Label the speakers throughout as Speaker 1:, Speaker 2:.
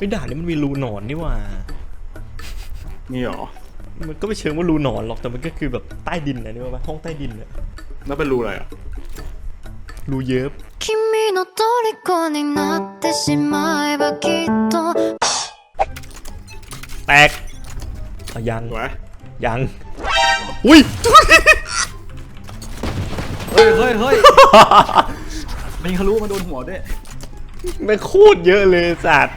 Speaker 1: ไอ้ด่านนี้มันมีรูหนอนนี่หว่า
Speaker 2: นี่หรอ
Speaker 1: มันก็ไม่เชิงว่ารูหนอนหรอกแต่มันก็คือแบบใต้ดินนะนี่ว่าห้องใต้ดินอะ
Speaker 2: แล้วเป็นรูอะไรอ่ะ
Speaker 1: รูเยิบ
Speaker 3: 君の虜になってしまえばきっと
Speaker 1: แตกอ่ะยัง
Speaker 2: ถูกไหม
Speaker 1: ยังอุ้ย
Speaker 2: เฮ้ยเฮ้ยเฮ้ยไม่เขารู้มาโดนหัวด้วย
Speaker 1: ไม่งโคตรเยอะเลยสัตว์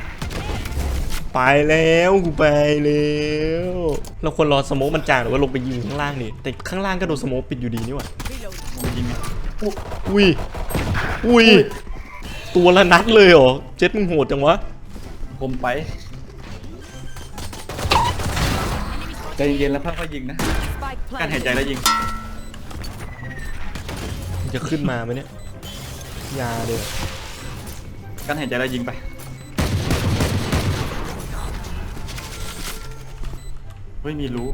Speaker 1: ไปแล้วกูไปแล้วเราควรรอสโมกมันจางหรือว่าลงไปยิงข้างล่างนี่แต่ข้างล่างก็โดนสโมกปิดอยู่ดีนี่หว่า
Speaker 2: มันยิงไง
Speaker 1: อุ้ยอุ้ยตัวละนัดเลยเหรอเจ็ดมึงโหดจังวะ
Speaker 2: ผมไปใจเย็นๆแล้วค่อยๆยิงนะการหายใจแล้วยิง
Speaker 1: มันจะขึ้นมาไหมเนี่ยอยาเด้อ
Speaker 2: การหายใจแล้วยิงไป เฮ้ยมีรู้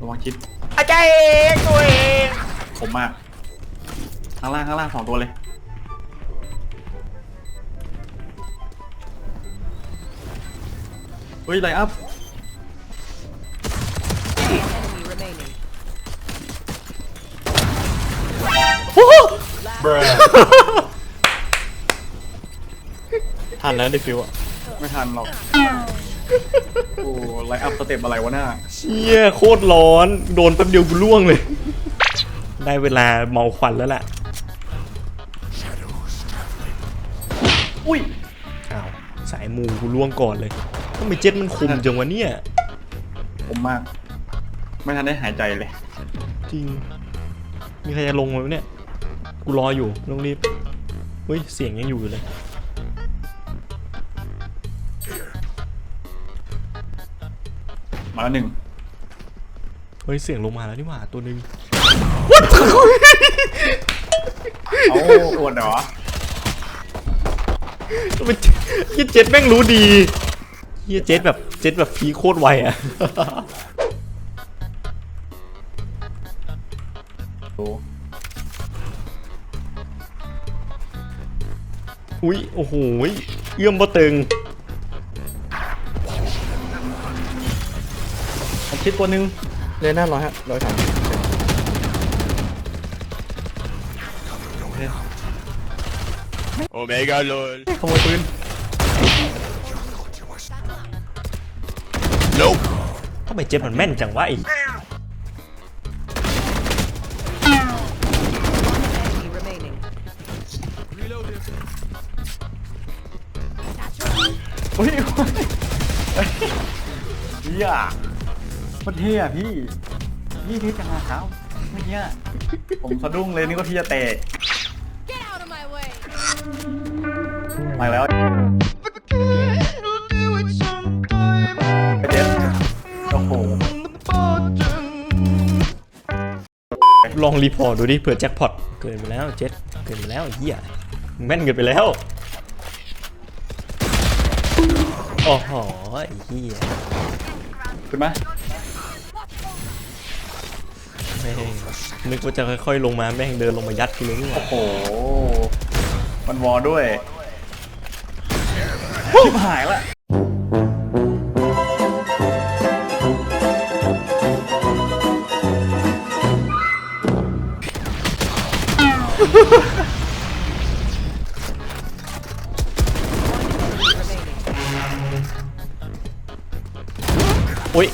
Speaker 2: ระวังชิด
Speaker 1: อาจารย์เองตัวเอง
Speaker 2: ผมมาก ข้างล่างข้างล่างสองตัวเลย เฮ้ยไลอัพ
Speaker 4: Enemy remaining.
Speaker 1: ทันแล้วได้ฟิวอะ
Speaker 2: ไม่ทันหรอก โอ้ไลอัพสเต็ปอะไรวะหน้า
Speaker 1: เชี่ยโคตรร้อน โดนแป๊บเดียวกูล่วงเลย ได้เวลาเมาควันแล้วแหละ
Speaker 2: อุ้ย
Speaker 1: อ้าวสายมูกูล่วงก่อนเลยทำไมเจ็ตมันคุมจังวะเนี่ย
Speaker 2: ผมมาก ไม่ทันได้หายใจเลย
Speaker 1: จริง มีใครจะลงไหมเนี่ย กูรออยู่ไม่ต้องรีบเฮ้ย เสียงยังอยู่อยู่เลย
Speaker 2: มาแล้วหนึ่ง
Speaker 1: เฮ้ยเสียงลงมาแล้วนี่หว่าตัวหนึง
Speaker 2: เอาอวดเหรอ
Speaker 1: มันเฮียเจ็ตแม่งรู้ดีเฮียเจ็ตแบบเจ็ตแบบพีคโคตรไวอะ
Speaker 2: โอ้
Speaker 1: อุ้ยโอ้โหยเอื้อมบ่ตึง
Speaker 2: ผมคิดตัวหนึ่ง
Speaker 5: เลนหน้าร้อยฮะร้อยสาม
Speaker 2: ขโมยปืน
Speaker 1: ทำไมเจ็ตมันแม่นจังวะไอ้
Speaker 4: Enemy remaining.
Speaker 2: อุ้ยเฮีย นเท่อะพี่ พี่เท่จังอะครับเมื่อกี้อะผมสะดุ้งเลยนี่ก็พี่จะเตะ
Speaker 3: Get out of my way
Speaker 2: มาแล้วเจ็ดโอ้โห
Speaker 1: ลองรีพอร์ตดูดิเผื่อแจ็คพอตเกินไปแล้วเจ็ตเกินไปแล้วเหี้ยมึงแม่นเกินไปแล้วโอ้โหไอ้เหี้ย
Speaker 2: ขึ้นมา
Speaker 1: แม่งนึกว่าจะค่อยๆลงมาแม่งเดินลงมายัดกูเลยนี่หว่า
Speaker 2: โอ้โห มันวอด้วยชิบหายละ
Speaker 1: โอ้ย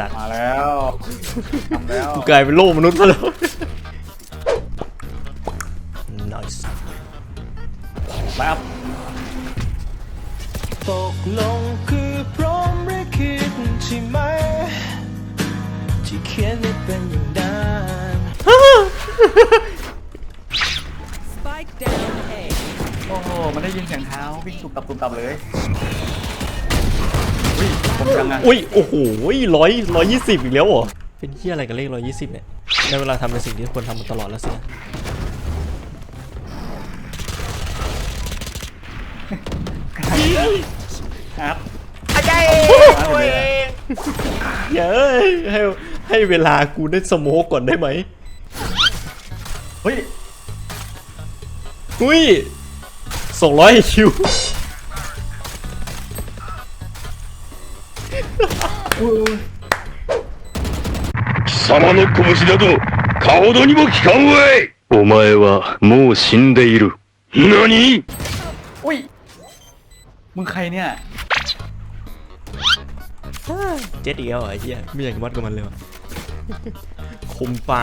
Speaker 1: สัตว์
Speaker 2: มาแล้วทำแล้ว
Speaker 1: กูกลายเป็นโลกมนุษย์ไปแล้ว nice
Speaker 2: ไปอัพ
Speaker 5: ตกลงคือพร้อมหรือคิดใช่ไหม ที่เขียนได้เป็นอย่างนั้น
Speaker 4: Spike down A.
Speaker 2: โอ้โหมันได้ยินเสียงเท้าวิ่งตุบตับตุบตับเลยอุ้ย ผมจังอะ
Speaker 1: อุ้ยโอ้โหร้อยร้อยยี่สิบอีกแล้วเหรอเป็นที่อะไรกับเลขร้อยยี่สิบเนี่ยในเวลาทำในสิ่งที่ควรทำมาตลอดแล้วสินะ
Speaker 2: ครับ
Speaker 1: ตัวเองเย้ยให้ให้เวลากูได้สโมกก่อนได้ไหม
Speaker 2: เฮ้ย
Speaker 1: อุ้ยสองร้อยคิว
Speaker 6: 貴様の拳など、かほどにも効かんわいお前はもう死んでいる。何
Speaker 2: อุ้ย มึงใครเนี่ย
Speaker 1: เจ็ดเดียวเหรอไอ้เหี้ยไม่อยากวัดกับมันเลยว่ะ คมไป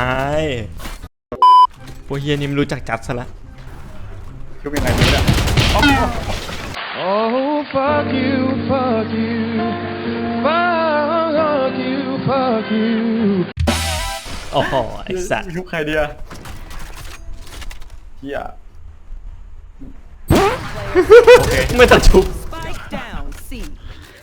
Speaker 1: พวกเฮียนี่ไม่รู้จักจัดซะละ
Speaker 2: ชุบยังไงไม่รู้อะ
Speaker 7: Oh, fuck you, fuck you, fuck you, fuck you.
Speaker 1: โอ้โหไอ้สัตว์
Speaker 2: ชุบใครเดียเฮีย
Speaker 1: ไม่ต้องชุบ
Speaker 4: Spike down C.